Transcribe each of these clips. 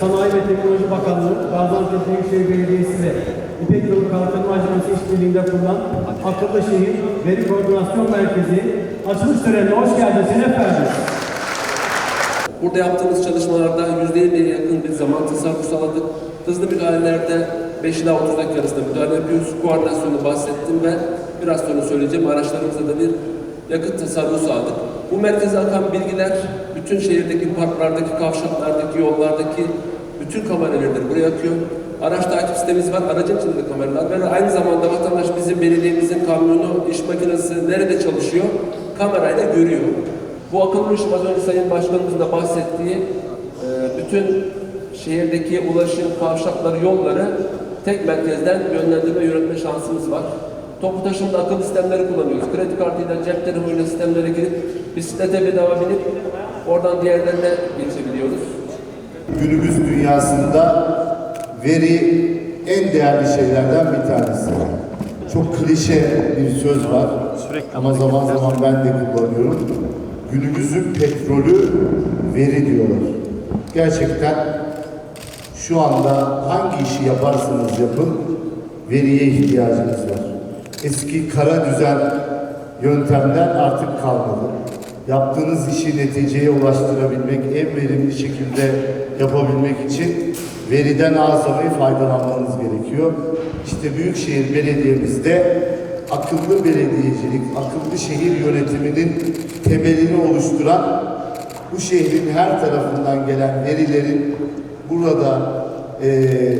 Sanayi ve Teknoloji Bakanlığı, Gaziantep Büyükşehir Belediyesi ve İpek Yolu Kalkınma Ajansı işbirliğinde kurulan Akıllı Şehir Veri Koordinasyon Merkezi açılış törenine hoş geldiniz efendim. Burada yaptığımız çalışmalarda %50'ye yakın bir zaman tasarruf sağladık. Hızlı müdahalelerde 5 ila 30 dakika arasında müdahale yapıyoruz. Koordinasyonu bahsettim ve biraz sonra söyleyeceğim araçlarımızda da bir yakıt tasarrufu sağladık. Bu merkeze akan bilgiler bütün şehirdeki parklardaki, kavşaklardaki, yollardaki bütün kameraları buraya akıyor. Araç takip sistemimiz var, aracın içinde de kameralar var. Aynı zamanda vatandaş bizim belediyemizin kamyonu, iş makinesi nerede çalışıyor kamerayla görüyor. Bu akıllı ulaşım az önce Sayın Başkanımızın da bahsettiği e, bütün şehirdeki ulaşım, kavşakları, yolları tek merkezden yönlendirme, yönetme şansımız var. Toplu taşımada akıllı sistemleri kullanıyoruz. Kredi kartıyla, cep telefonuyla sistemlere girip bisiklete bedava binip oradan diğerlerine geçebiliyoruz. Günümüz dünyasında veri en değerli şeylerden bir tanesi. Çok klişe bir söz var ama zaman zaman ben de kullanıyorum. Günümüzün petrolü veri diyorlar. Gerçekten şu anda hangi işi yaparsanız yapın veriye ihtiyacınız var. Eski kara düzen yöntemler artık kalmadı. Yaptığınız işi neticeye ulaştırabilmek, en verimli şekilde yapabilmek için veriden azami faydalanmanız gerekiyor. İşte Büyükşehir Belediye'mizde akıllı belediyecilik, akıllı şehir yönetiminin temelini oluşturan bu şehrin her tarafından gelen verilerin burada eee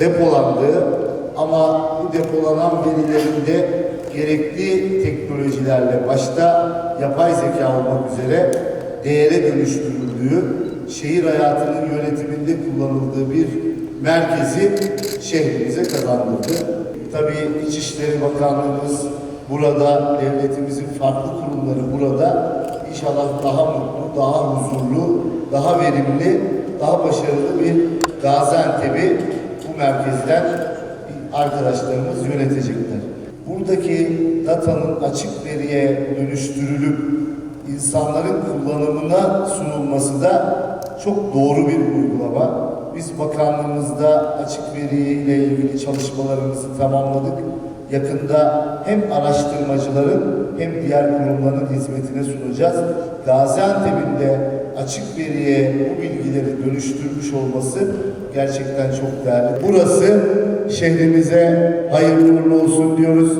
depolandığı ama depolanan verilerin de gerekli teknolojilerle başta yapay zeka olmak üzere değere dönüştürüldüğü, şehir hayatının yönetiminde kullanıldığı bir merkezi şehrimize kazandırdı. Tabii İçişleri Bakanlığımız burada, devletimizin farklı kurumları burada inşallah daha mutlu, daha huzurlu, daha verimli, daha başarılı bir Gaziantep'i bu merkezden arkadaşlarımız yönetecekler. Buradaki datanın açık veriye dönüştürülüp insanların kullanımına sunulması da çok doğru bir uygulama. Biz bakanlığımızda açık veri ile ilgili çalışmalarımızı tamamladık. Yakında hem araştırmacıların hem diğer kurumların hizmetine sunacağız. Gaziantep'in de açık veriye bu bilgileri dönüştürmüş olması gerçekten çok değerli. Burası şehrimize hayırlı uğurlu olsun diyoruz.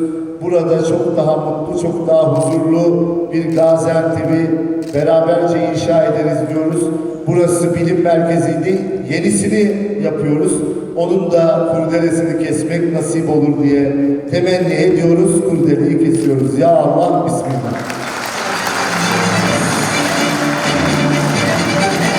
Burada çok daha mutlu, çok daha huzurlu bir Gaziantep'i beraberce inşa ederiz diyoruz. Burası bilim merkeziydi. Yenisini yapıyoruz. Onun da kurdelesini kesmek nasip olur diye temenni ediyoruz. Kurdeleyi kesiyoruz. Ya Allah.